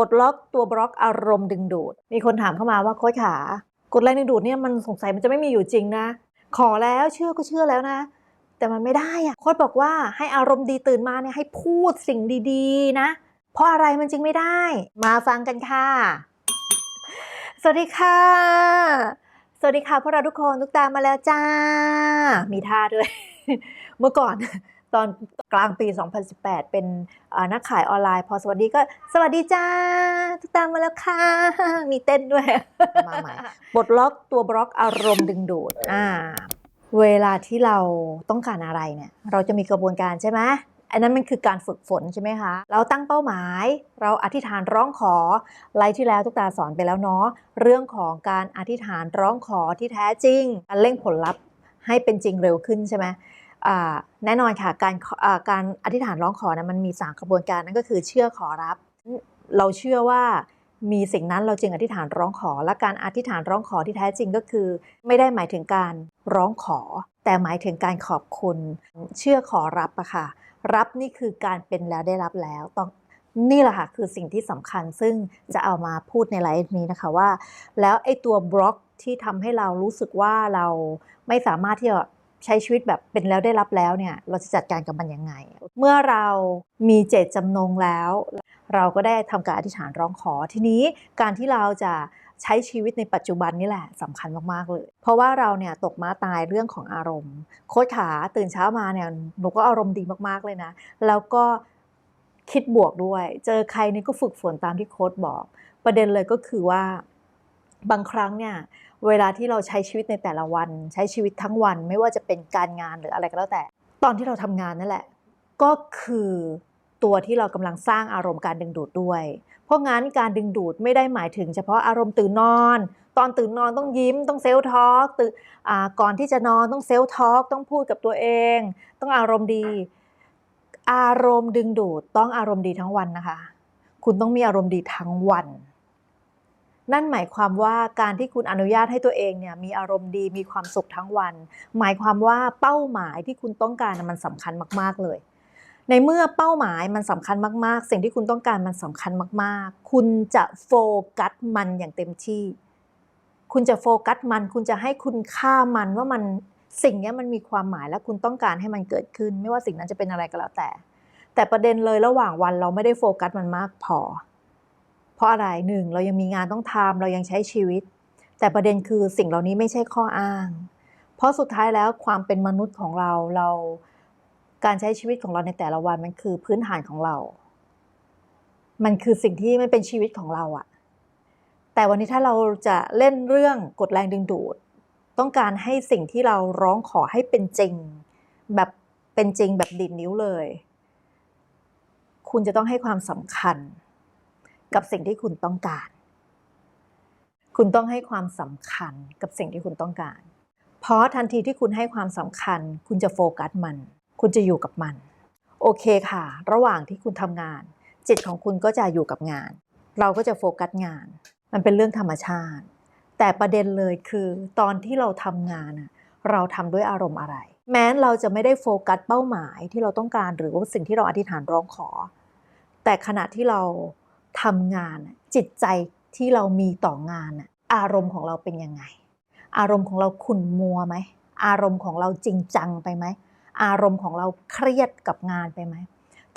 ลดล็อกตัวบล็อกอารมณ์ดึงดูด มีคนถามเข้ามาว่าโค้ชขากดแรงดึงดูดเนี่ยมันสงสัยมันจะไม่มีอยู่จริงนะ ขอแล้วเชื่อก็เชื่อแล้วนะ แต่มันไม่ได้อะโค้ชบอกว่าให้อารมณ์ดีตื่นมาเนี่ยให้พูดสิ่งดีๆนะ เพราะอะไรมันจึงไม่ได้ มาฟังกันค่ะ สวัสดีค่ะ สวัสดีค่ะพวกเราทุกคนทุกตามมาแล้วจ้า มีท่าด้วย เมื่อก่อน ตอนกลางปี 2018 เป็นเอ่อนักขายออนไลน์ พอสวัสดีก็สวัสดีจ้าทุกตามมาแล้วค่ะ มีเต้นด้วย มาใหม่บทล็อกตัวบล็อกอารมณ์ดึงดูดอ่าเวลาที่เราต้องการอะไรเนี่ยเราจะมีกระบวนการใช่ไหมอันนั้นมันคือการฝึกฝนใช่ไหมคะ เราตั้งเป้าหมาย เราอธิษฐานร้องขอ ไลฟ์ที่แล้วทุกตาสอนไปแล้วเนาะ เรื่องของการอธิษฐานร้องขอที่แท้จริงการเร่งผลลัพธ์ให้เป็นจริงเร็วขึ้นใช่ไหมอ่า แน่นอนค่ะการการอธิษฐานร้องขอนะมันมีสามกระบวนการนั่นก็คือเชื่อขอรับ เราเชื่อว่ามีสิ่งนั้นเราจึงอธิษฐานร้องขอ และการอธิษฐานร้องขอที่แท้จริงก็คือ ไม่ได้หมายถึงการร้องขอ แต่หมายถึงการขอบคุณ เชื่อขอรับอะค่ะ รับนี่คือการเป็นแล้วได้รับแล้วต้องนี่แหละค่ะคือสิ่งที่สำคัญซึ่งจะเอามาพูดในไลฟ์นี้นะคะว่า แล้วไอ้ตัวบล็อกที่ทำให้เรารู้สึกว่าเราไม่สามารถที่จะ ใช้ชีวิตแบบเป็นแล้วได้รับแล้วเนี่ยเราจะจัดการกับมันยังไง เมื่อเรามีเจตจำนงแล้ว เราก็ได้ทำการอธิษฐานร้องขอทีนี้การที่เราจะใช้ชีวิตในปัจจุบันนี่แหละสำคัญมาก ๆ เลย เพราะว่าเราเนี่ยตกม้าตายเรื่องของอารมณ์ โค้ชขาตื่นเช้ามาเนี่ยหนูก็อารมณ์ดีมากๆเลยนะ แล้วก็คิดบวกด้วย เจอใครนี่ก็ฝึกฝนตามที่โค้ชบอก ประเด็นเลยก็คือว่า บางครั้งเนี่ยเวลาที่เราใช้ชีวิตในแต่ละวัน ใช้ชีวิตทั้งวัน ไม่ว่าจะเป็นการงานหรืออะไรก็แล้วแต่ ตอนที่เราทำงานนั่นแหละ ก็คือตัวที่เรากำลังสร้างอารมณ์การดึงดูดด้วย เพราะงั้นการดึงดูดไม่ได้หมายถึง เฉพาะอารมณ์ตื่นนอน ตอนตื่นนอนต้องยิ้มต้องเซลทอกตื่นก่อนที่จะนอนต้องเซลทอกต้องพูดกับตัวเอง ต้องอารมณ์ดี อารมณ์ดึงดูดต้องอารมณ์ดีทั้งวันนะคะ คุณต้องมีอารมณ์ดีทั้งวัน นั่นหมายความว่าการที่คุณอนุญาตให้ตัวเองเนี่ยมีอารมณ์ดีมีความสุขทั้งวัน หมายความว่าเป้าหมายที่คุณต้องการมันสำคัญมาก ๆ เลย ในเมื่อเป้าหมายมันสำคัญมาก ๆ สิ่งที่คุณต้องการมันสำคัญมาก ๆ คุณจะโฟกัสมันอย่างเต็มที่ คุณจะโฟกัสมัน คุณจะให้คุณค่ามันว่ามันสิ่งนี้มันมีความหมายและคุณต้องการให้มันเกิดขึ้น ไม่ว่าสิ่งนั้นจะเป็นอะไรก็แล้วแต่ แต่ประเด็นเลยระหว่างวันเราไม่ได้โฟกัสมันมากพอ เพราะอะไรหนึ่งเรายังมีงานต้องทำเรายังใช้ชีวิต แต่ประเด็นคือสิ่งเหล่านี้ไม่ใช่ข้ออ้าง เพราะสุดท้ายแล้วความเป็นมนุษย์ของเราเราการใช้ชีวิตของเราในแต่ละวันมันคือพื้นฐานของเรา มันคือสิ่งที่ไม่เป็นชีวิตของเราอะแต่วันนี้ถ้าเราจะเล่นเรื่องกดแรงดึงดูด ต้องการให้สิ่งที่เราร้องขอให้เป็นจริง แบบเป็นจริงแบบดิดนิ้วเลย คุณจะต้องให้ความสำคัญ กับสิ่งที่คุณต้องการ คุณต้องให้ความสำคัญกับสิ่งที่คุณต้องการ เพราะทันทีที่คุณให้ความสำคัญ คุณจะโฟกัสมัน คุณจะอยู่กับมัน โอเคค่ะ ระหว่างที่คุณทำงาน จิตของคุณก็จะอยู่กับงาน เราก็จะโฟกัสงาน มันเป็นเรื่องธรรมชาติ แต่ประเด็นเลยคือ ตอนที่เราทำงานเราทำด้วยอารมณ์อะไร แม้เราจะไม่ได้โฟกัสเป้าหมายที่เราต้องการหรือว่าสิ่งที่เราอธิษฐานร้องขอ แต่ขณะที่เรา ทำงาน จิตใจที่เรามีต่องาน อารมณ์ของเราเป็นยังไง อารมณ์ของเราขุ่นมัวไหม อารมณ์ของเราจริงจังไปไหม อารมณ์ของเราเครียดกับงานไปไหม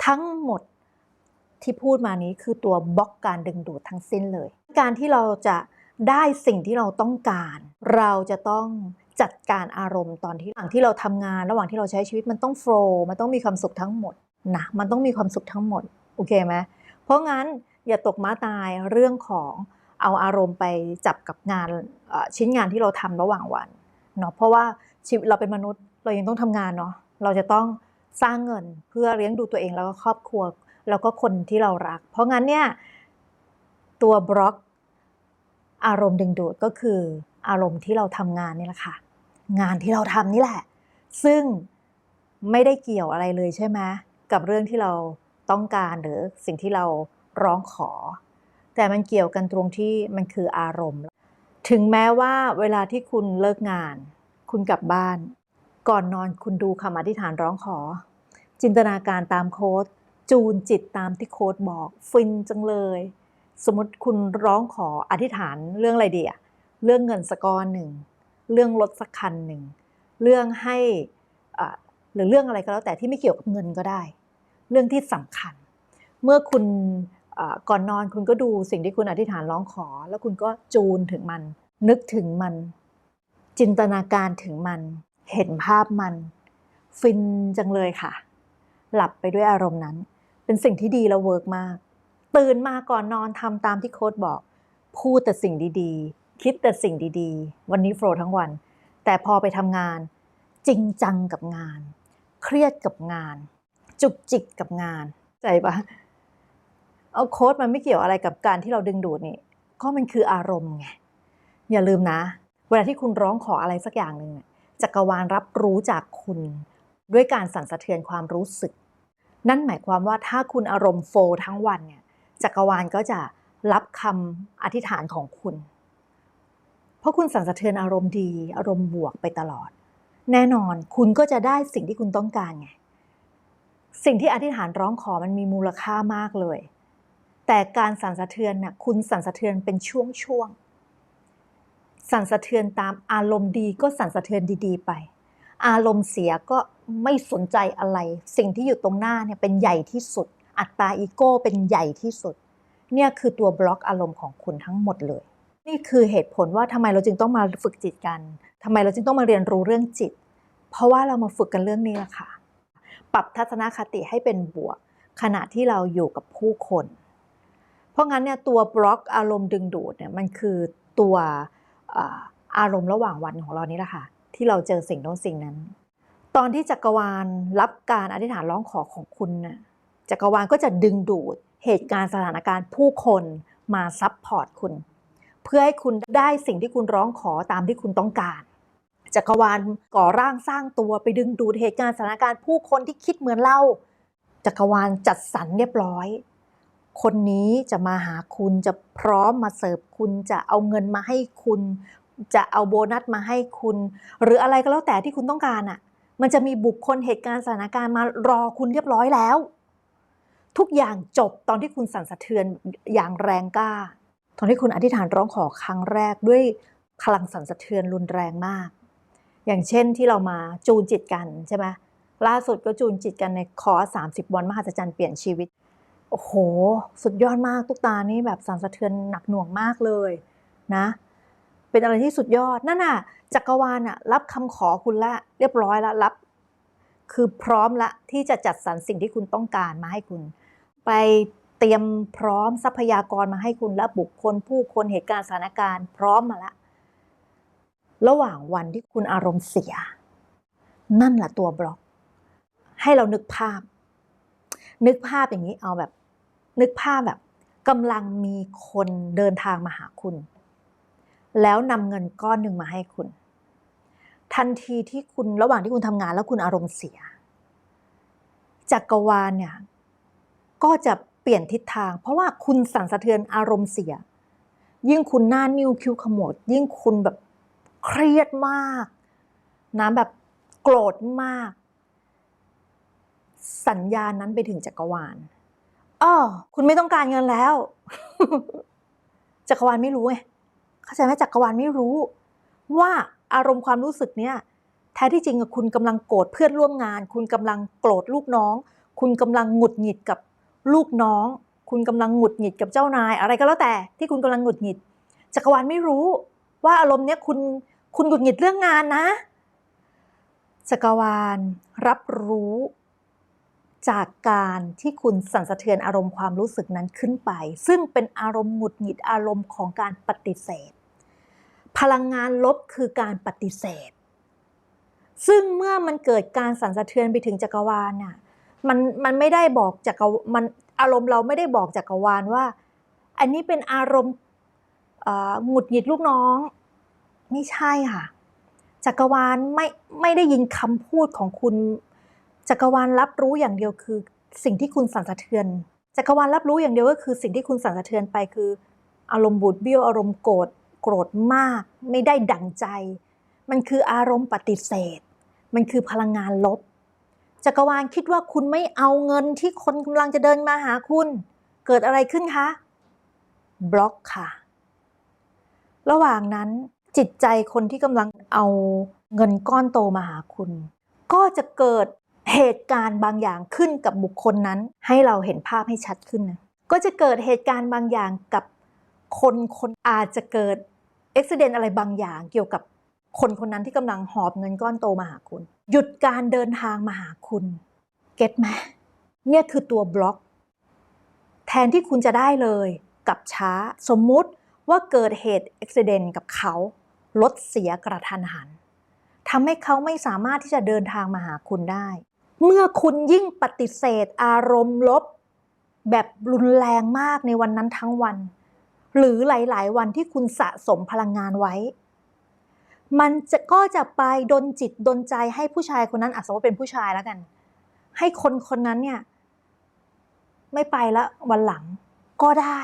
ทั้งหมดที่พูดมานี้คือตัวบล็อกการดึงดูดทั้งสิ้นเลย การที่เราจะได้สิ่งที่เราต้องการ เราจะต้องจัดการอารมณ์ตอนที่ระหว่างที่เราทำงาน ระหว่างที่เราใช้ชีวิตมันต้องโฟล์มันต้องมีความสุขทั้งหมดนะมันต้องมีความสุขทั้งหมด โอเคไหมเพราะงั้น อย่าตกม้าตายเรื่องของเอาอารมณ์ไปจับกับงานชิ้นงานที่เราทำระหว่างวันเนาะเพราะว่าชีวิตเราเป็นมนุษย์เรายังต้องทำงานเนาะเราจะต้องสร้างเงินเพื่อเลี้ยงดูตัวเองแล้วก็ครอบครัว แล้วก็คนที่เรารัก เพราะงั้นเนี่ยตัวบล็อกอารมณ์ดึงดูดก็คืออารมณ์ที่เราทำงานนี่แหละค่ะ งานที่เราทำนี่แหละ ซึ่งไม่ได้เกี่ยวอะไรเลยใช่ไหมกับเรื่องที่เราต้องการหรือสิ่งที่เรา ร้องขอ แต่มันเกี่ยวกันตรงที่มันคืออารมณ์ ถึงแม้ว่าเวลาที่คุณเลิกงาน คุณกลับบ้าน ก่อนนอนคุณดูคำอธิษฐานร้องขอ จินตนาการตามโค้ดจูนจิตตามที่โค้ดบอก ฟินจังเลย สมมติคุณร้องขออธิษฐานเรื่องอะไรดีอะเรื่องเงินสักก้อนหนึ่งเรื่องรถสักคันหนึ่งเรื่องให้อ่าหรือเรื่องอะไรก็แล้วแต่ที่ไม่เกี่ยวกับเงินก็ได้ เรื่องที่สำคัญ เมื่อคุณ ก่อนนอนคุณก็ดูสิ่งที่คุณอธิษฐานร้องขอ แล้วคุณก็จูนถึงมัน นึกถึงมัน จินตนาการถึงมัน เห็นภาพมัน ฟินจังเลยค่ะ หลับไปด้วยอารมณ์นั้น เป็นสิ่งที่ดีและเวิร์กมาก ตื่นมาก่อนนอนทำตามที่โค้ดบอก พูดแต่สิ่งดีๆ คิดแต่สิ่งดีๆ วันนี้โฟลว์ทั้งวัน แต่พอไปทำงาน จริงจังกับงาน เครียดกับงาน จุกจิกกับงาน ใจปะ เอาโค้ดมันไม่เกี่ยวอะไรกับการที่เราดึงดูดนี่ก็มันคืออารมณ์ไงอย่าลืมนะ เวลาที่คุณร้องขออะไรสักอย่างหนึ่งจักรวาลรับรู้จากคุณด้วยการสั่นสะเทือนความรู้สึก นั่นหมายความว่าถ้าคุณอารมณ์โฟทั้งวันเนี่ยจักรวาลก็จะรับคำอธิษฐานของคุณ เพราะคุณสั่นสะเทือนอารมณ์ดี อารมณ์บวกไปตลอด แน่นอนคุณก็จะได้สิ่งที่คุณต้องการไง สิ่งที่อธิษฐานร้องขอมันมีมูลค่ามากเลย แต่การสั่นสะเทือนน่ะคุณสั่นสะเทือนเป็นช่วงๆ สั่นสะเทือนตามอารมณ์ดีก็สั่นสะเทือนดีๆ ไป อารมณ์เสียก็ไม่สนใจอะไร สิ่งที่อยู่ตรงหน้าเนี่ยเป็นใหญ่ที่สุด อัตตาอีโก้เป็นใหญ่ที่สุด เนี่ยคือตัวบล็อกอารมณ์ของคุณทั้งหมดเลย นี่คือเหตุผลว่าทำไมเราจึงต้องมาฝึกจิตกันทำไมเราจึงต้องมาเรียนรู้เรื่องจิต เพราะว่าเรามาฝึกกันเรื่องนี้แหละค่ะ ปรับทัศนคติให้เป็นบวก ขณะที่เราอยู่กับผู้คน เพราะงั้นเนี่ยตัวบล็อกอารมณ์ดึงดูดเนี่ยมันคือตัวอารมณ์ระหว่างวันของเรานี่แหละค่ะ ที่เราเจอสิ่งโน้นสิ่งนั้น ตอนที่จักรวาลรับการอธิษฐานร้องขอของคุณน่ะจักรวาลก็จะดึงดูดเหตุการณ์สถานการณ์ผู้คนมาซับพอร์ตคุณ เพื่อให้คุณได้สิ่งที่คุณร้องขอตามที่คุณต้องการจักรวาลก่อร่างสร้างตัวไปดึงดูดเหตุการณ์สถานการณ์ผู้คนที่คิดเหมือนเราจักรวาลจัดสรรเรียบร้อย คนนี้จะมาหาคุณจะพร้อมมาเสิร์ฟคุณจะเอาเงินมาให้คุณ จะเอาโบนัสมาให้คุณ หรืออะไรก็แล้วแต่ที่คุณต้องการอะ มันจะมีบุคคลเหตุการณ์สถานการณ์มารอคุณเรียบร้อยแล้ว ทุกอย่างจบตอนที่คุณสั่นสะเทือนอย่างแรงกล้า ตอนที่คุณอธิษฐานร้องขอครั้งแรกด้วยพลังสั่นสะเทือนรุนแรงมาก อย่างเช่นที่เรามาจูนจิตกันใช่ไหมล่าสุดก็จูนจิตกันในคอร์ส30 วันมหัศจรรย์เปลี่ยนชีวิต โอ้โห สุดยอดมากตุ๊กตานี่แบบสั่นสะเทือนหนักหน่วงมากเลยนะ เป็นอะไรที่สุดยอดนั่นน่ะจักรวาลน่ะรับคำขอคุณละเรียบร้อยล้วรับ คือพร้อมละที่จะจัดสรรสิ่งที่คุณต้องการมาให้คุณ ไปเตรียมพร้อมทรัพยากรมาให้คุณและบุคคลผู้คนเหตุการณ์สถานการณ์พร้อมมาละ ระหว่างวันที่คุณอารมณ์เสีย นั่นแหละตัวบล็อก ให้เรานึกภาพ นึกภาพอย่างนี้เอาแบบ นึกภาพแบบกำลังมีคนเดินทางมาหาคุณ แล้วนำเงินก้อนหนึ่งมาให้คุณ ทันทีที่คุณระหว่างที่คุณทำงานแล้วคุณอารมณ์เสีย จักรวาลเนี่ยก็จะเปลี่ยนทิศทาง เพราะว่าคุณสั่นสะเทือนอารมณ์เสีย ยิ่งคุณหน้านิ้วคิ้วขมวดยิ่งคุณแบบเครียดมากนะแบบโกรธมาก สัญญาณนั้นไปถึงจักรวาล อ้อคุณไม่ต้องการเงินแล้ว จักรวาลไม่รู้ไงเข้าใจไหมจักรวาลไม่รู้ ว่าอารมณ์ความรู้สึกเนี้ยแท้ที่จริงอะคุณกำลังโกรธเพื่อนร่วมงาน คุณกำลังโกรธลูกน้อง คุณกำลังหงุดหงิดกับลูกน้อง คุณกำลังหงุดหงิดกับเจ้านาย อะไรก็แล้วแต่ที่คุณกำลังหงุดหงิด จักรวาลไม่รู้ ว่าอารมณ์เนี้ยคุณคุณหงุดหงิดเรื่องงานนะ จักรวาลรับรู้ จากการที่คุณสั่นสะเทือนอารมณ์ความรู้สึกนั้นขึ้นไป ซึ่งเป็นอารมณ์หงุดหงิดอารมณ์ของการปฏิเสธ พลังงานลบคือการปฏิเสธ ซึ่งเมื่อมันเกิดการสั่นสะเทือนไปถึงจักรวาลน่ะมันมันไม่ได้บอกจักรมันอารมณ์เราไม่ได้บอกจักรวาลว่า อันนี้เป็นอารมณ์หงุดหงิดลูกน้อง ไม่ใช่ค่ะจักรวาลไม่ไม่ได้ยินคำพูดของคุณ จักรวาลรับรู้อย่างเดียวคือ สิ่งที่คุณสั่นสะเทือนจักรวาลรับรู้อย่างเดียวก็คือสิ่งที่คุณสั่นสะเทือนไปคือ อารมณ์บูดเบี้ยวอารมณ์โกรธโกรธมาก ไม่ได้ดั่งใจ มันคืออารมณ์ปฏิเสธ มันคือพลังงานลบจักรวาลคิดว่าคุณไม่เอาเงินที่คนกำลังจะเดินมาหาคุณ เกิดอะไรขึ้นคะบล็อกค่ะ ระหว่างนั้นจิตใจคนที่กำลังเอาเงินก้อนโตมาหาคุณ ก็จะเกิด เหตุการณ์บางอย่างขึ้นกับบุคคลนั้น ให้เราเห็นภาพให้ชัดขึ้นนะก็จะเกิดเหตุการณ์บางอย่างกับคนคนอาจจะเกิดอุบิเหตุอะไรบางอย่างเกี่ยวกับคนคนนั้นที่กำลังหอบเงินก้อนโตมาหาคุณ หยุดการเดินทางมาหาคุณเก็ตไหมเนี่ยคือตัวบล็อก แทนที่คุณจะได้เลยกับช้าสมมุติว่าเกิดเหตุอุบิเหตุกับเขารถเสียกระทันหันทำให้เขาไม่สามารถที่จะเดินทางมาหาคุณได้ เมื่อคุณยิ่งปฏิเสธอารมณ์ลบ แบบรุนแรงมากในวันนั้นทั้งวัน หรือหลาย ๆ วันที่คุณสะสมพลังงานไว้ มันจะก็จะไปดนจิตดนใจให้ผู้ชายคนนั้นอาจจะว่าเป็นผู้ชายแล้วกัน ให้คนคนนั้นเนี่ย ไม่ไปละวันหลังก็ได้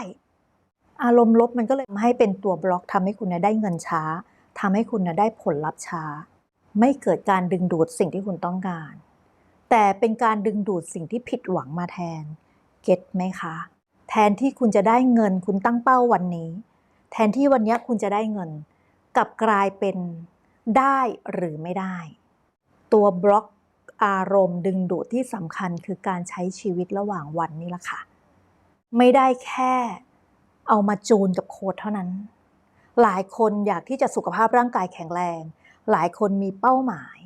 อารมณ์ลบมันก็เลยทำให้เป็นตัวบล็อกทำให้คุณได้เงินช้าทำให้คุณได้ผลลัพธ์ช้า ไม่เกิดการดึงดูดสิ่งที่คุณต้องการ แต่เป็นการดึงดูดสิ่งที่ผิดหวังมาแทน เก็ตไหมคะ แทนที่คุณจะได้เงินคุณตั้งเป้าวันนี้ แทนที่วันนี้คุณจะได้เงินกลับกลายเป็นได้หรือไม่ได้ ตัวบล็อกอารมณ์ดึงดูดที่สำคัญคือการใช้ชีวิตระหว่างวันนี่แหละค่ะ ไม่ได้แค่เอามาจูนกับโค้ดเท่านั้น หลายคนอยากที่จะสุขภาพร่างกายแข็งแรง หลายคนมีเป้าหมาย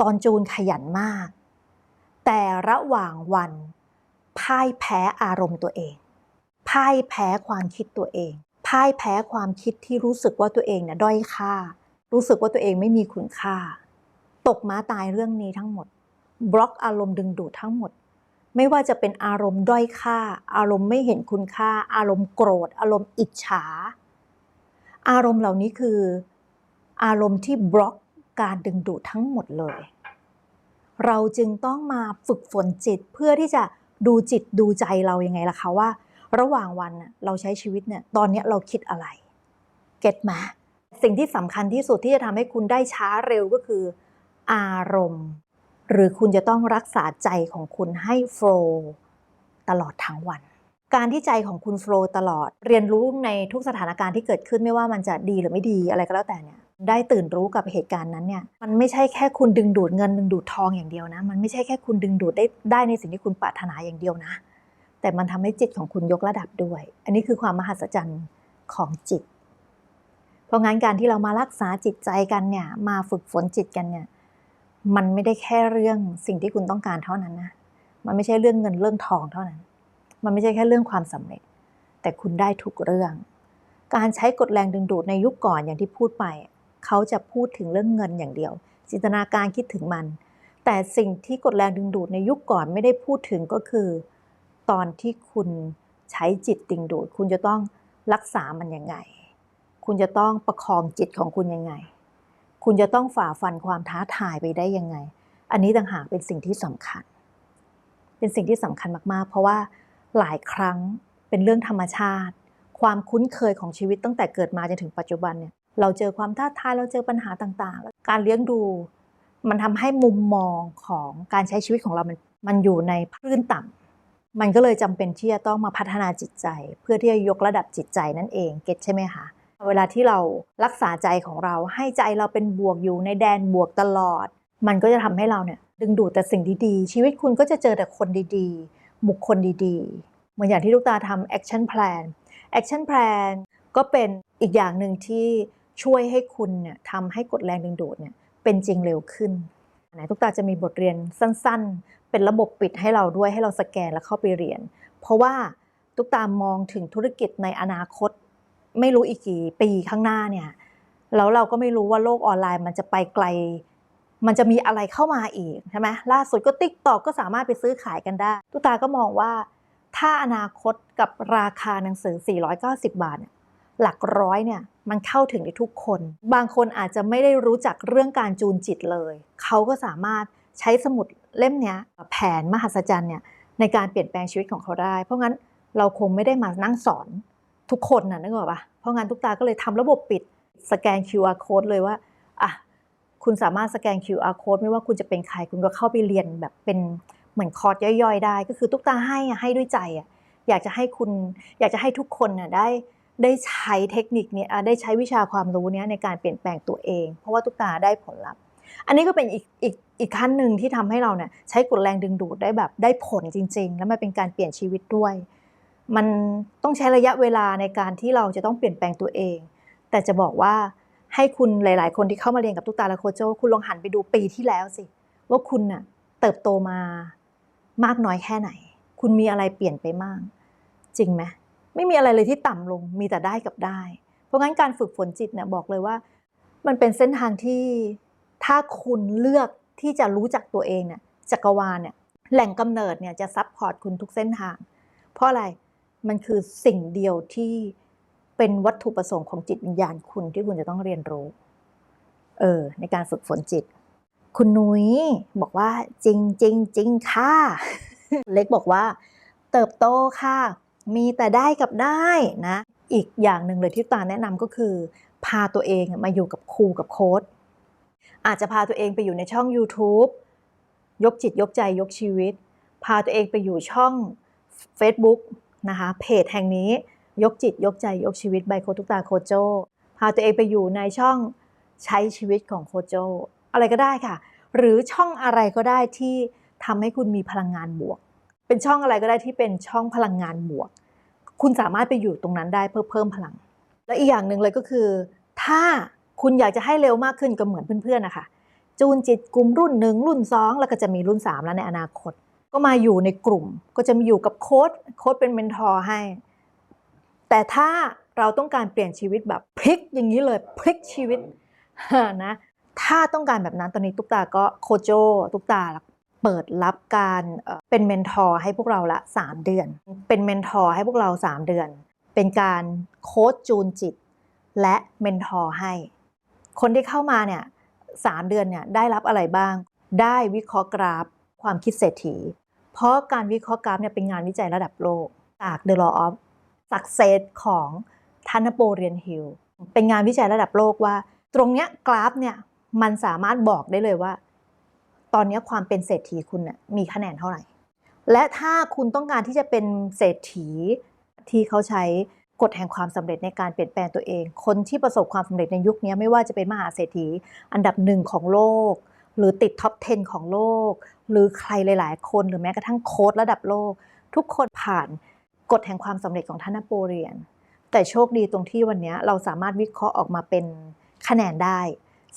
ตอนจูนขยันมาก แต่ระหว่างวันพ่ายแพ้อารมณ์ตัวเองพ่ายแพ้ความคิดตัวเองพ่ายแพ้ความคิดที่รู้สึกว่าตัวเองน่ะด้อยค่า รู้สึกว่าตัวเองไม่มีคุณค่า ตกม้าตายเรื่องนี้ทั้งหมด บล็อกอารมณ์ดึงดูดทั้งหมด ไม่ว่าจะเป็นอารมณ์ด้อยค่า อารมณ์ไม่เห็นคุณค่า อารมณ์โกรธ อารมณ์อิจฉา อารมณ์เหล่านี้คือ อารมณ์ที่บล็อกการดึงดูดทั้งหมดเลย เราจึงต้องมาฝึกฝนจิตเพื่อที่จะดูจิตดูใจเรายังไงล่ะคะว่า ระหว่างวันเราใช้ชีวิตเนี่ยตอนนี้เราคิดอะไร เก็ตไหมสิ่งที่สำคัญที่สุดที่จะทำให้คุณได้ช้าเร็วก็คือ อารมณ์ หรือคุณจะต้องรักษาใจของคุณให้โฟล์ตลอดทั้งวัน การที่ใจของคุณโฟล์ตลอด เรียนรู้ในทุกสถานการณ์ที่เกิดขึ้นไม่ว่ามันจะดีหรือไม่ดีอะไรก็แล้วแต่เนี่ย ได้ตื่นรู้กับเหตุการณ์นั้นเนี่ยมันไม่ใช่แค่คุณดึงดูดเงินดึงดูดทองอย่างเดียวนะ มันไม่ใช่แค่คุณดึงดูดได้ได้ในสิ่งที่คุณปรารถนาอย่างเดียวนะ แต่มันทำให้จิตของคุณยกระดับด้วย อันนี้คือความมหัศจรรย์ของจิต เพราะงั้นการที่เรามารักษาจิตใจกันเนี่ยมาฝึกฝนจิตกันเนี่ยมันไม่ได้แค่เรื่องสิ่งที่คุณต้องการเท่านั้นนะมันไม่ใช่เรื่องเงินเรื่องทองเท่านั้น มันไม่ใช่แค่เรื่องความสำเร็จ แต่คุณได้ทุกเรื่อง การใช้กฎแรงดึงดูดในยุคก่อนอย่างที่พูดไป เขาจะพูดถึงเรื่องเงินอย่างเดียว จินตนาการคิดถึงมัน แต่สิ่งที่กฎแรงดึงดูดในยุคก่อนไม่ได้พูดถึงก็คือ ตอนที่คุณใช้จิตดึงดูด คุณจะต้องรักษามันยังไง คุณจะต้องประคองจิตของคุณยังไง คุณจะต้องฝ่าฟันความท้าทายไปได้ยังไง อันนี้ต่างหากเป็นสิ่งที่สำคัญ เป็นสิ่งที่สำคัญมากๆ เพราะว่าหลายครั้งเป็นเรื่องธรรมชาติ ความคุ้นเคยของชีวิตตั้งแต่เกิดมาจนถึงปัจจุบันเนี่ย เราเจอความท้าทายเราเจอปัญหาต่างๆ การเลี้ยงดู มันทำให้มุมมองของการใช้ชีวิตของเรา มันมันอยู่ในคลื่นต่ำมันก็เลยจำเป็นที่จะต้องมาพัฒนาจิตใจ เพื่อที่จะยกระดับจิตใจนั่นเองเก็ตใช่ไหมคะเวลาที่เรารักษาใจของเราให้ใจเราเป็นบวกอยู่ในแดนบวกตลอด มันก็จะทำให้เราเนี่ยดึงดูดแต่สิ่งดีๆ ชีวิตคุณก็จะเจอแต่คนดีๆ บุคคลดีๆ เหมือนอย่างที่ลูกตาทำ action plan action plan ก็เป็นอีกอย่างหนึ่งที่ ช่วยให้คุณเนี่ยทำให้กฎแรงดึงดูดเนี่ยเป็นจริงเร็วขึ้นไหนทุกตาจะมีบทเรียนสั้นๆ เป็นระบบปิดให้เราด้วยให้เราสแกนแล้วเข้าไปเรียน เพราะว่าทุกตามองถึงธุรกิจในอนาคต ไม่รู้อีกกี่ปีข้างหน้าเนี่ยแล้วเราก็ไม่รู้ว่าโลกออนไลน์มันจะไปไกล มันจะมีอะไรเข้ามาอีกใช่ไหมล่าสุดก็ติ๊กตอกก็สามารถไปซื้อขายกันได้ ตุกตาก็มองว่า ถ้าอนาคตกับราคาหนังสือ 490 บาทเนี่ย หลักร้อยเนี่ยมันเข้าถึงได้ทุกคน บางคนอาจจะไม่ได้รู้จักเรื่องการจูนจิตเลย เขาก็สามารถใช้สมุดเล่มนี้แผนมหัศจรรย์เนี่ยในการเปลี่ยนแปลงชีวิตของเขาได้ เพราะงั้นเราคงไม่ได้มานั่งสอนทุกคนนะนึกออกปะเพราะงั้นทุกตาก็เลยทำระบบปิดสแกน QR code เลยว่าอะคุณสามารถสแกน QR code ไม่ว่าคุณจะเป็นใครคุณก็เข้าไปเรียนแบบเป็นเหมือนคอร์สย่อยๆ ได้ ก็คือทุกตาให้ให้ด้วยใจอะอยากจะให้คุณอยากจะให้ทุกคนน่ะได้ ได้ใช้เทคนิคนี้ได้ใช้วิชาความรู้นี้ในการเปลี่ยนแปลงตัวเอง เพราะว่าตุ๊กตาได้ผลลัพธ์ อันนี้ก็เป็นอีกอีกอีกขั้นหนึ่งที่ทำให้เราเนี่ยใช้กฎแรงดึงดูดได้แบบได้ผลจริง ๆ แล้วมันเป็นการเปลี่ยนชีวิตด้วย มันต้องใช้ระยะเวลาในการที่เราจะต้องเปลี่ยนแปลงตัวเอง แต่จะบอกว่าให้คุณหลาย ๆ คนที่เข้ามาเรียนกับตุ๊กตาและโคโจคุณลองหันไปดูปีที่แล้วสิ ว่าคุณน่ะเติบโตมามากน้อยแค่ไหน คุณมีอะไรเปลี่ยนไปมาก จริงไหม ไม่มีอะไรเลยที่ต่ำลงมีแต่ได้กับได้ เพราะงั้นการฝึกฝนจิตเนี่ยบอกเลยว่า มันเป็นเส้นทางที่ถ้าคุณเลือกที่จะรู้จักตัวเองเนี่ยจักรวาลเนี่ยแหล่งกำเนิดเนี่ยจะซับพอร์ตคุณทุกเส้นทาง เพราะอะไรมันคือสิ่งเดียวที่เป็นวัตถุประสงค์ของจิตวิญญาณคุณที่คุณจะต้องเรียนรู้ เออ ในการฝึกฝนจิต คุณนุ้ยบอกว่าจริงจริงจริงค่ะ เล็กบอกว่า เติบโตค่ะ มีแต่ได้กับได้นะ อีกอย่างหนึ่งเลยที่ตาแนะนำก็คือ พาตัวเองมาอยู่กับครูกับโค้ดอาจจะพาตัวเองไปอยู่ในช่อง YouTube ยกจิตยกใจยกชีวิต พาตัวเองไปอยู่ช่อง Facebook นะคะเพจแห่งนี้ยกจิตยกใจยกชีวิตใบโคตุกตาโคโจพาตัวเองไปอยู่ในช่องใช้ชีวิตของโคโจอะไรก็ได้ค่ะ หรือช่องอะไรก็ได้ที่ทำให้คุณมีพลังงานบวก เป็นช่องอะไรก็ได้ที่เป็นช่องพลังงานบวก คุณสามารถไปอยู่ตรงนั้นได้เพื่อเพิ่มพลัง และอีกอย่างหนึ่งเลยก็คือ ถ้าคุณอยากจะให้เร็วมากขึ้นก็เหมือนเพื่อนๆนะคะจูนจิตกลุ่มรุ่นหนึ่งรุ่นสองแล้วก็จะมีรุ่น 3 แล้วในอนาคต ก็มาอยู่ในกลุ่ม ก็จะมีอยู่กับโค้ดโค้ดเป็นเมนทอร์ให้ แต่ถ้าเราต้องการเปลี่ยนชีวิตแบบพลิกอย่างนี้เลยพลิกชีวิตนะถ้าต้องการแบบนั้นตอนนี้ตุ๊กตาก็โคโจตุ๊กตา เปิดรับการเป็นเมนทอร์ให้พวกเราละ 3 เดือน เป็นเมนทอร์ให้พวกเรา 3 เดือน เป็นการโค้ดจูนจิต และเมนทอร์ให้ คนที่เข้ามาเนี่ยสามเดือนเนี่ยได้รับอะไรบ้าง ได้วิเคราะห์กราฟความคิดเศรษฐี เพราะการวิเคราะห์กราฟเนี่ยเป็นงานวิจัยระดับโลก จาก The Law of Success ของท่านนโปเลียนฮิลเป็นงานวิจัยระดับโลกว่า ตรงเนี้ยกราฟเนี่ยมันสามารถบอกได้เลยว่า ตอนนี้ความเป็นเศรษฐีคุณน่ะมีคะแนนเท่าไหร่ และถ้าคุณต้องการที่จะเป็นเศรษฐีที่เขาใช้กฎแห่งความสำเร็จในการเปลี่ยนแปลงตัวเอง คนที่ประสบความสำเร็จในยุคนี้ไม่ว่าจะเป็นมหาเศรษฐี อันดับหนึ่งของโลก หรือติดท็อป 10 ของโลก หรือใครหลาย ๆ คนหรือแม้กระทั่งโค้ดระดับโลก ทุกคนผ่านกฎแห่งความสำเร็จของท่านนโปเลียน แต่โชคดีตรงที่วันนี้เราสามารถวิเคราะห์ออกมาเป็นคะแนนได้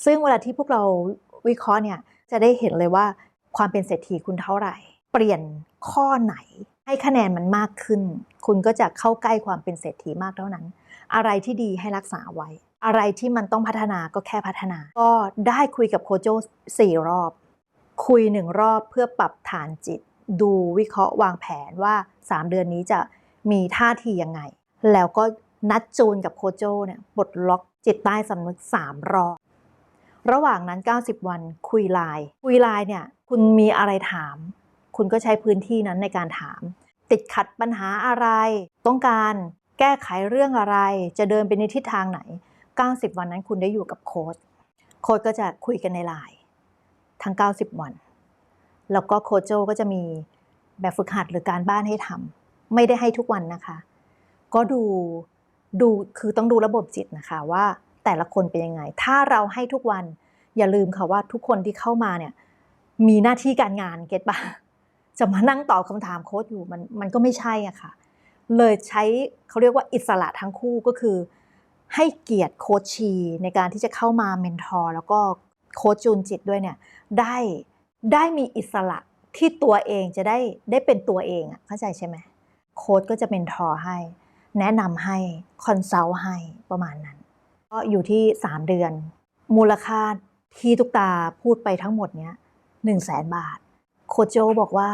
ซึ่งเวลาที่พวกเราวิเคราะห์เนี่ย จะได้เห็นเลยว่าความเป็นเศรษฐีคุณเท่าไหร่ เปลี่ยนข้อไหนให้คะแนนมันมากขึ้น คุณก็จะเข้าใกล้ความเป็นเศรษฐีมากเท่านั้น อะไรที่ดีให้รักษาไว้ อะไรที่มันต้องพัฒนาก็แค่พัฒนา ก็ได้คุยกับโคโจสี่รอบ คุยหนึ่งรอบเพื่อปรับฐานจิต ดูวิเคราะห์วางแผนว่า 3 เดือนนี้จะมีท่าทียังไง แล้วก็นัดจูนกับโคโจเนี่ยปลดล็อกจิตใต้สำนึก3รอบ ระหว่างนั้น 90 วันคุยไลน์คุยไลน์เนี่ยคุณมีอะไรถาม คุณก็ใช้พื้นที่นั้นในการถาม ติดขัดปัญหาอะไร ต้องการแก้ไขเรื่องอะไร จะเดินไปในทิศทางไหน 90 วันนั้นคุณได้อยู่กับโค้ดโค้ดก็จะคุยกันในไลน์ทั้ง 90 วัน แล้วก็โค้ชโจก็จะมีแบบฝึกหัดหรือการบ้านให้ทำไม่ได้ให้ทุกวันนะคะ ก็ดูดูคือต้องดูระบบจิตนะคะว่า แต่ละคนเป็นยังไง ถ้าเราให้ทุกวันอย่าลืมค่ะว่าทุกคนที่เข้ามาเนี่ยมีหน้าที่การงานเก็ตปะจะมานั่งตอบคำถามโค้ดอยู่มันมันก็ไม่ใช่อะค่ะ เลยใช้เขาเรียกว่าอิสระทั้งคู่ก็คือ ให้เกียรติโค้ชชีในการที่จะเข้ามาเมนทอร์แล้วก็โค้ชจูนจิตด้วยเนี่ยได้ได้มีอิสระที่ตัวเองจะได้ได้เป็นตัวเองอะเข้าใจใช่ไหมโค้ชก็จะเมนทอร์ให้ แนะนำให้คอนซัลท์ให้ประมาณนั้น ก็อยู่ที่ 3 เดือน มูลค่าที่ทุกตาพูดไปทั้งหมดเนี้ย1 0 0 0 0แสนบาท โคโจบอกว่า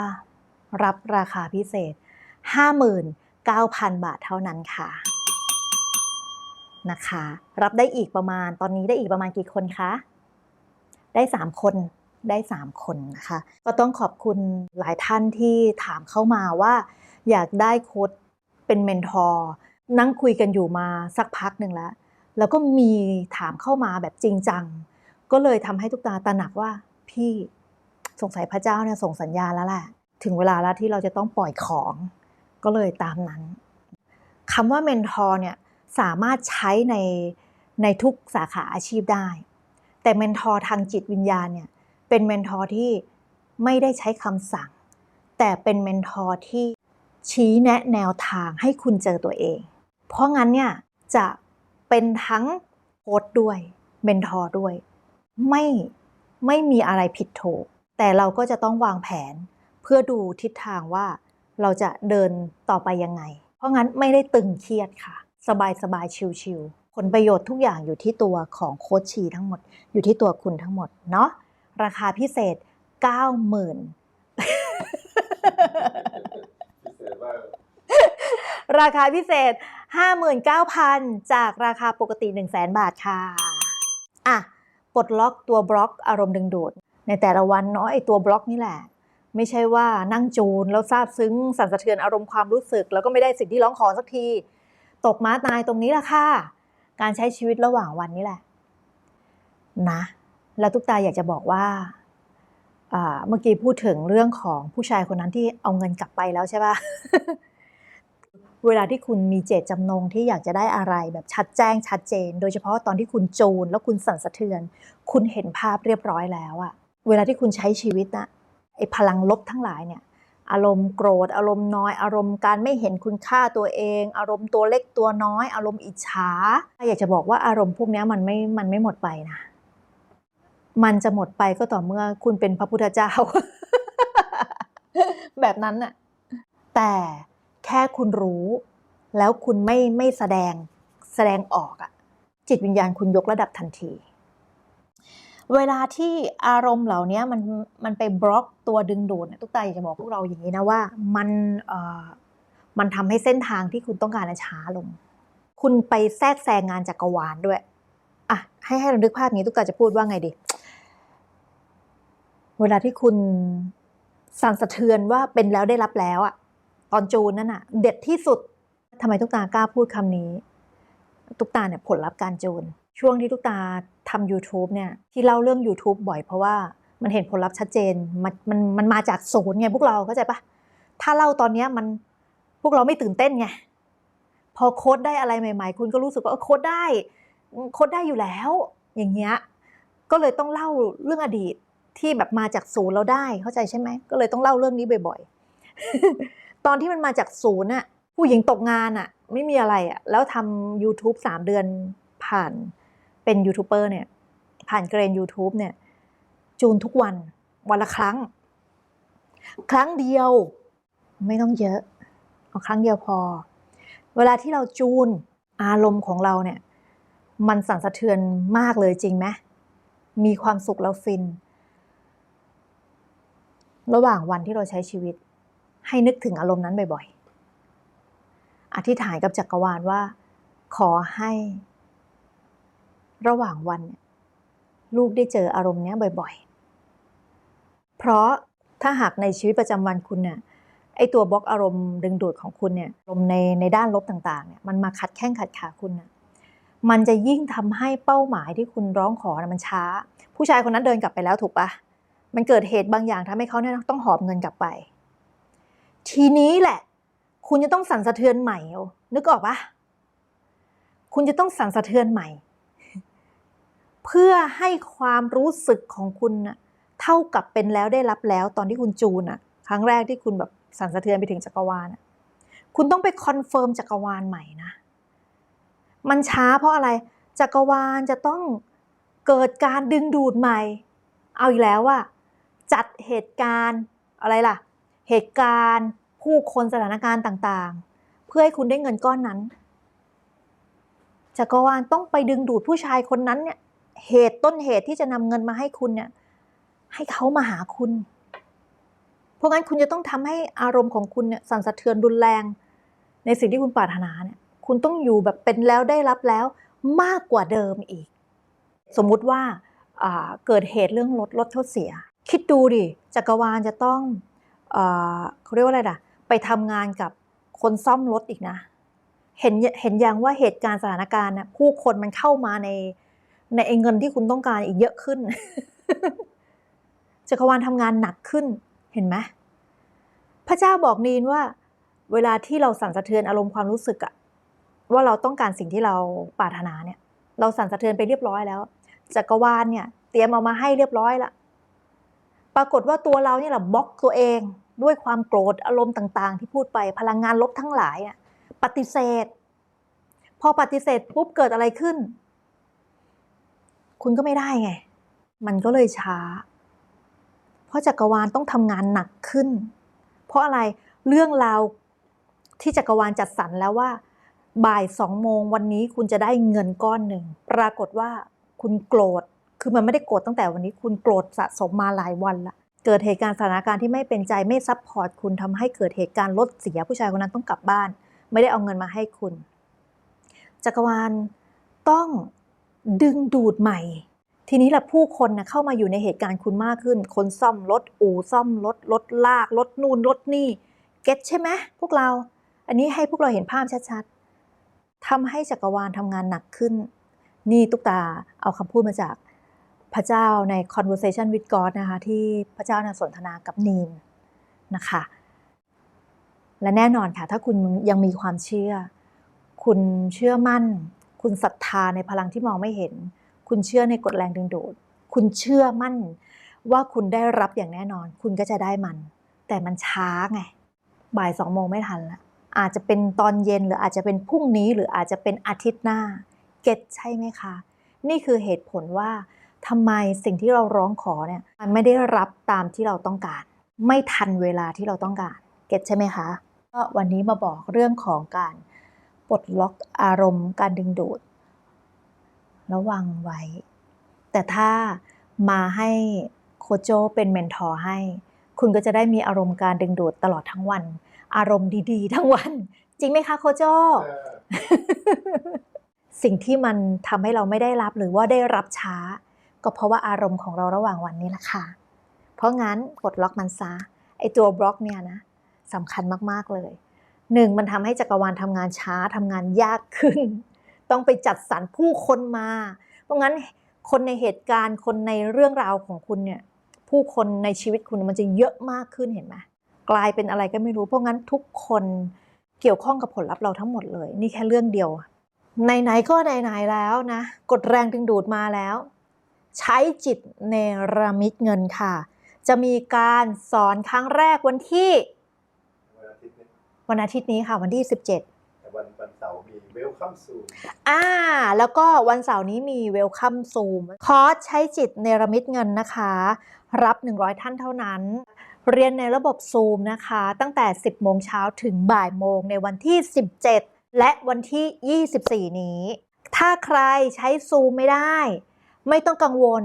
รับราคาพิเศษ 59,000 บาทเท่านั้นค่ะนะคะ รับได้อีกประมาณตอนนี้ได้อีกประมาณกี่คนคะ ได้ 3 คนได้ 3 คนนะคะ ก็ต้องขอบคุณหลายท่านที่ถามเข้ามาว่า อยากได้โค้ดเป็นเมนทอร์นั่งคุยกันอยู่มาสักพักหนึ่งแล้ว แล้วก็มีถามเข้ามาแบบจริงจัง ก็เลยทำให้ทุกตาตระหนักว่าพี่สงสัยพระเจ้าเนี่ยส่งสัญญาณแล้วแหละถึงเวลาแล้วที่เราจะต้องปล่อยของ ก็เลยตามนั้นคำว่าเมนทอร์เนี่ยสามารถใช้ในในทุกสาขาอาชีพได้ แต่เมนทอร์ทางจิตวิญญาณเนี่ยเป็นเมนทอร์ที่ไม่ได้ใช้คำสั่ง แต่เป็นเมนทอร์ที่ชี้แนะแนวทางให้คุณเจอตัวเอง เพราะงั้นเนี่ยจะ เป็นทั้งโค้ดด้วยเมนทอร์ด้วย ไม่ไม่มีอะไรผิดถูก แต่เราก็จะต้องวางแผน เพื่อดูทิศทางว่าเราจะเดินต่อไปยังไง เพราะงั้นไม่ได้ตึงเครียดค่ะ สบายสบายชิวๆผลประโยชน์ทุกอย่างอยู่ที่ตัวของโค้ชชีทั้งหมด อยู่ที่ตัวคุณทั้งหมดเนาะราคาพิเศษ 90,000พิเศษมากราคาพิเศษ 59,000 จากราคาปกติ 100,000 บาทค่ะ อะ ปลดล็อกตัวบล็อกอารมณ์ดึงดูด ในแต่ละวันเนาะไอตัวบล็อกนี่แหละ ไม่ใช่ว่านั่งจูน แล้วซาบซึ้ง สั่นสะเทือนอารมณ์ความรู้สึก แล้วก็ไม่ได้สิ่งที่ร้องขอสักที ตกม้าตายตรงนี้แหละค่ะ การใช้ชีวิตระหว่างวันนี่แหละ นะ แล้วทุกตาอยากจะบอกว่าอ่าเมื่อกี้พูดถึงเรื่องของผู้ชายคนนั้นที่เอาเงินกลับไปแล้วใช่ปะ เวลาที่คุณมีเจตจำนงที่อยากจะได้อะไรแบบชัดแจ้งชัดเจน โดยเฉพาะตอนที่คุณจูนแล้วคุณสั่นสะเทือน คุณเห็นภาพเรียบร้อยแล้วอะเวลาที่คุณใช้ชีวิตนะไอ้พลังลบทั้งหลายเนี่ยอารมณ์โกรธ อารมณ์น้อย อารมณ์การไม่เห็นคุณค่าตัวเอง อารมณ์ตัวเล็กตัวน้อย อารมณ์อิจฉาอยากจะบอกว่าอารมณ์พวกนี้มันไม่มันไม่หมดไปนะ มันจะหมดไปก็ต่อเมื่อคุณเป็นพระพุทธเจ้า แบบนั้นน่ะแต่ ค่คุณรู้ แล้วคุณไม่ไม่แสดงแสดงออกอะจิตวิญญาณคุณยกระดับทันที เวลาที่อารมณ์เหล่านี้มันมันไปบล็อกตัวดึงดูดเนี่ยทุกตาอยากจะบอกพวกเราอย่างนี้นะว่ามันเอ่อมันทำให้เส้นทางที่คุณต้องการน่ะช้าลง คุณไปแทรกแซงงานจักรวาลด้วยอะให้ให้เรานึกภาพนี้ตุ๊กตาจะพูดว่าไงดี เวลาที่คุณสั่นสะเทือนว่าเป็นแล้วได้รับแล้วอะ ตอนจูนนั่นอะเด็ดที่สุดทำไมตุ๊กตากล้าพูดคำนี้ตุ๊กตาเนี่ยผลลัพธ์การจูน ช่วงที่ตุ๊กตาทำ YouTube เนี่ยที่เล่าเรื่อง YouTube บ่อยเพราะว่ามันเห็นผลลัพธ์ชัดเจน มันมันมันมาจากศูนย์ไงพวกเราเข้าใจปะถ้าเล่าตอนเนี้ยมันพวกเราไม่ตื่นเต้นไงพอโค้ดได้อะไรใหม่ ๆ คุณก็รู้สึกว่าโค้ดได้โค้ดได้อยู่แล้ว อย่างเงี้ยก็เลยต้องเล่าเรื่องอดีตที่แบบมาจากศูนย์เราได้เข้าใจใช่ไหมก็เลยต้องเล่าเรื่องนี้บ่อยๆ ตอนที่มันมาจากศูนย์อะผู้หญิงตกงานอะไม่มีอะไรอะแล้วทำ YouTube สามเดือนผ่านเป็นยูทูบเบอร์เนี่ย ผ่านเกรน YouTube เนี่ย จูนทุกวันวันละครั้ง ครั้งเดียวไม่ต้องเยอะ เอาครั้งเดียวพอ เวลาที่เราจูนอารมณ์ของเราเนี่ย มันสั่นสะเทือนมากเลยจริงไหมมีความสุขแล้วฟิน ระหว่างวันที่เราใช้ชีวิต ให้นึกถึงอารมณ์นั้นบ่อยๆ อธิษฐานกับจักรวาลว่า ขอให้ ระหว่างวันลูกได้เจออารมณ์นี้บ่อยๆ เพราะถ้าหากในชีวิตประจำวันคุณเนี่ยไอตัวบล็อกอารมณ์ดึงดูดของคุณเนี่ยอารมณ์ในในด้านลบต่างๆเนี่ยมันมาขัดแข้งขัดขาคุณน่ะมันจะยิ่งทำให้เป้าหมายที่คุณร้องขอนะมันช้า ผู้ชายคนนั้นเดินกลับไปแล้วถูกปะมันเกิดเหตุบางอย่างทำให้เขาเนี่ยต้องหอบเงินกลับไป ทีนี้แหละ คุณจะต้องสั่นสะเทือนใหม่เอานึกออกปะคุณจะต้องสั่นสะเทือนใหม่ เพื่อให้ความรู้สึกของคุณน่ะเท่ากับเป็นแล้วได้รับแล้วตอนที่คุณจูนอะครั้งแรกที่คุณแบบสั่นสะเทือนไปถึงจักรวาลอะคุณต้องไปคอนเฟิร์มจักรวาลใหม่นะ มันช้าเพราะอะไรจักรวาลจะต้องเกิดการดึงดูดใหม่ เอาอีกแล้วว่าจัดเหตุการณ์อะไรล่ะ เหตุการณ์ ผู้คนสถานการณ์ต่างๆ เพื่อให้คุณได้เงินก้อนนั้นจักรวาลต้องไปดึงดูดผู้ชายคนนั้นเนี่ยเหตุต้นเหตุที่จะนำเงินมาให้คุณเนี่ยให้เขามาหาคุณ เพราะงั้นคุณจะต้องทำให้อารมณ์ของคุณเนี่ยสั่นสะเทือนรุนแรง ในสิ่งที่คุณปรารถนาเนี่ยคุณต้องอยู่แบบเป็นแล้วได้รับแล้วมากกว่าเดิมอีก สมมุติว่าอ่าเกิดเหตุเรื่องรถรถเขาเสีย คิดดูดิจักรวาลจะต้อง เขาเรียกว่าอะไรนะไปทำงานกับคนซ่อมรถอีกนะ เห็นเห็นยังว่าเหตุการณ์สถานการณ์นะผู้คนมันเข้ามาในในเงินที่คุณต้องการอีกเยอะขึ้นจักรวาลทำงานหนักขึ้นเห็นไหมพระเจ้าบอกนีนว่า เวลาที่เราสั่นสะเทือนอารมณ์ความรู้สึกอะว่าเราต้องการสิ่งที่เราปรารถนาเนี่ย เราสั่นสะเทือนไปเรียบร้อยแล้วจักรวาลเนี่ย เตรียมเอามาให้เรียบร้อยละปรากฏว่าตัวเราเนี่ยแหละบล็อกตัวเอง ด้วยความโกรธอารมณ์ต่างๆ ที่พูดไปพลังงานลบทั้งหลายอะปฏิเสธ พอปฏิเสธปุ๊บเกิดอะไรขึ้น คุณก็ไม่ได้ไง มันก็เลยช้า เพราะจักรวาลต้องทำงานหนักขึ้น เพราะอะไรเรื่องราวที่จักรวาลจัดสรรแล้วว่า บ่ายสองโมงวันนี้คุณจะได้เงินก้อนหนึ่ง ปรากฏว่าคุณโกรธ คือมันไม่ได้โกรธตั้งแต่วันนี้ คุณโกรธสะสมมาหลายวันละ เกิดเหตุการณ์สถานการณ์ที่ไม่เป็นใจไม่ซับพอร์ตคุณทำให้เกิดเหตุการณ์ลดเสียผู้ชายคนนั้นต้องกลับบ้าน ไม่ได้เอาเงินมาให้คุณ จักรวาลต้องดึงดูดใหม่ ทีนี้แหละผู้คนนะเข้ามาอยู่ในเหตุการณ์คุณมากขึ้น คนซ่อมรถอู่ซ่อมรถรถลากรถนู่นรถนี่เก็ตใช่ไหมพวกเรา อันนี้ให้พวกเราเห็นภาพชัดๆทำให้จักรวาลทำงานหนักขึ้น นี่ตุ๊กตาเอาคำพูดมาจาก พระเจ้าใน conversation with God นะคะที่พระเจ้านะสนทนากับนีนนะคะและแน่นอนค่ะ ถ้าคุณยังมีความเชื่อ คุณเชื่อมั่น คุณศรัทธาในพลังที่มองไม่เห็น คุณเชื่อในกฎแรงดึงดูด คุณเชื่อมั่นว่าคุณได้รับอย่างแน่นอน คุณก็จะได้มัน แต่มันช้าไง บ่ายสองโมงไม่ทันละ อาจจะเป็นตอนเย็นหรืออาจจะเป็นพรุ่งนี้ หรืออาจจะเป็นอาทิตย์หน้า เก็ตใช่ไหมคะ นี่คือเหตุผลว่า ทำไมสิ่งที่เราร้องขอเนี่ยมันไม่ได้รับตามที่เราต้องการ ไม่ทันเวลาที่เราต้องการ เก็ตใช่ไหมคะก็วันนี้มาบอกเรื่องของการปลดล็อกอารมณ์ การดึงดูด ระวังไว้ แต่ถ้ามาให้โคชโจเป็นเมนทอร์ให้ คุณก็จะได้มีอารมณ์การดึงดูดตลอดทั้งวัน อารมณ์ดีๆ ทั้งวัน จริงไหมคะโคชโจเอ่อสิ่งที่มันทำให้เราไม่ได้รับหรือว่าได้รับช้า ก็เพราะว่าอารมณ์ของเราระหว่างวันนี้แหละค่ะ เพราะงั้นกดล็อกมันซะไอตัวบล็อกเนี่ยนะสำคัญมากๆเลยหนึ่งมันทำให้จักรวาลทำงานช้าทำงานยากขึ้น ต้องไปจัดสรรผู้คนมา เพราะงั้นคนในเหตุการณ์คนในเรื่องราวของคุณเนี่ยผู้คนในชีวิตคุณมันจะเยอะมากขึ้นเห็นไหมกลายเป็นอะไรก็ไม่รู้ เพราะงั้นทุกคนเกี่ยวข้องกับผลลัพธ์เราทั้งหมดเลย นี่แค่เรื่องเดียวไหนๆก็ไหนๆแล้วนะกดแรงดึงดูดมาแล้ว ใช้จิตเนรมิตเงินค่ะ จะมีการสอนครั้งแรกวันที่ วันอาทิตย์นี้วันอาทิตย์นี้ค่ะวันที่ 17แต่วันวันเสาร์มีเวลคัมสู่อ่า แล้วก็วันเสาร์นี้มีเวลคัมซูมคอร์สใช้จิตเนรมิตเงินนะคะ รับ 100 ท่านเท่านั้น เรียนในระบบซูมนะคะ ตั้งแต่ 10 โมงเช้าถึงบ่ายโมงในวันที่ 17 และวันที่ 24 นี้ ถ้าใครใช้ซูมไม่ได้ ไม่ต้องกังวล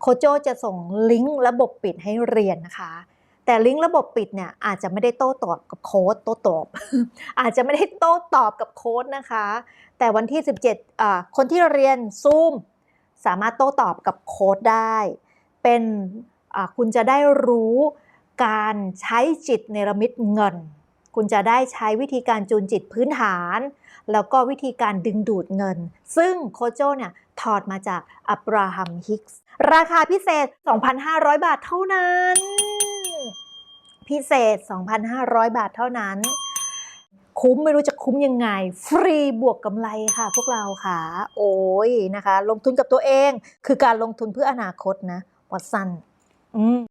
โคโจจะส่งลิงก์ระบบปิดให้เรียนนะคะ แต่ลิงก์ระบบปิดเนี่ยอาจจะไม่ได้โต้ตอบกับโค้ดโต้ตอบ อาจจะไม่ได้โต้ตอบกับโค้ดนะคะ แต่วันที่ 17อ่าคนที่เรียนซูมสามารถโต้ตอบกับโค้ดได้ เป็นอ่าคุณจะได้รู้การใช้จิตเนรมิตเงิน คุณจะได้ใช้วิธีการจูนจิตพื้นฐาน แล้วก็วิธีการดึงดูดเงิน ซึ่งโคโจเนี่ย ถอดมาจากอับราฮัมฮิกส์ราคาพิเศษ 2,500 บาทเท่านั้น พิเศษ 2,500 บาทเท่านั้น คุ้มไม่รู้จะคุ้มยังไง ฟรีบวกกำไรค่ะ พวกเราค่ะ โอ้ยนะคะ ลงทุนกับตัวเอง คือการลงทุนเพื่ออนาคตนะวัตสันอืม